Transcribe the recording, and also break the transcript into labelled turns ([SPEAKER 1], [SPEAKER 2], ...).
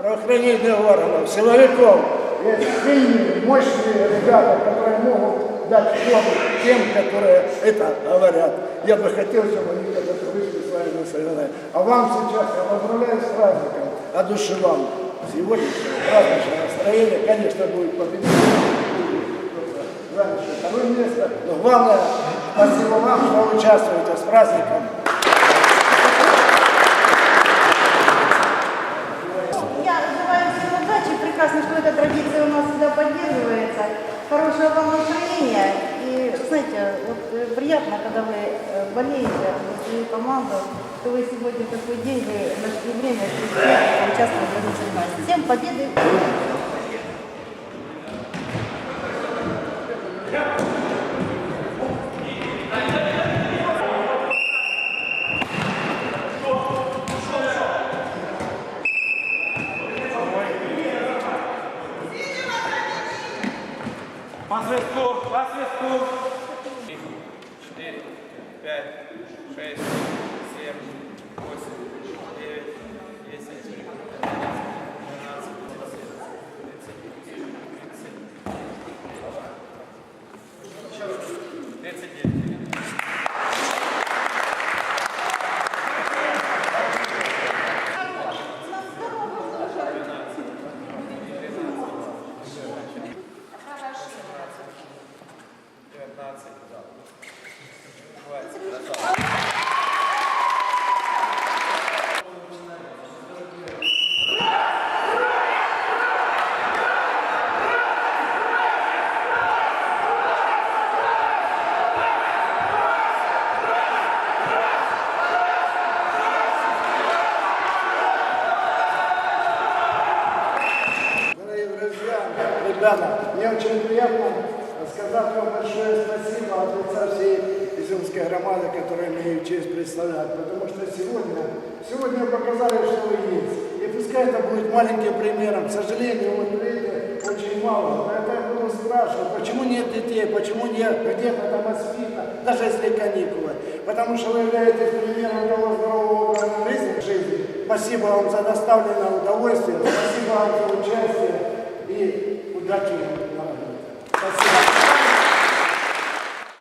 [SPEAKER 1] правоохранительных органов, силовиков. Есть сильные, мощные ребята, которые могут дать фору тем, которые это говорят. Я бы хотел, чтобы они когда-то вышли с вами на соревнования. А вам сейчас я поздравляю с праздником, от души вам. Сегодняшнее праздничное настроение, конечно, будет победить. Заняли второе место. Но главное, спасибо вам, что участвуете с праздником.
[SPEAKER 2] Приятно, когда вы э, болеете за свою команду, что вы сегодня такой день вы нашли время в этом соревновании. Всем победы!
[SPEAKER 3] По свистку, 5, 6, 7,
[SPEAKER 1] 8, 9, ребята, мне очень приятно сказать вам большое спасибо от лица всей Изюмской громады, которую имею честь представлять, потому что сегодня, сегодня показали, что вы есть. И пускай это будет маленьким примером. К сожалению, вот видите, очень мало. Но это я буду спрашивать, почему нет детей, почему нет где-то там аспита, даже если каникулы. Потому что вы являетесь примером того здорового образа жизни. Спасибо вам за доставленное удовольствие, спасибо вам за участие и удачи вам.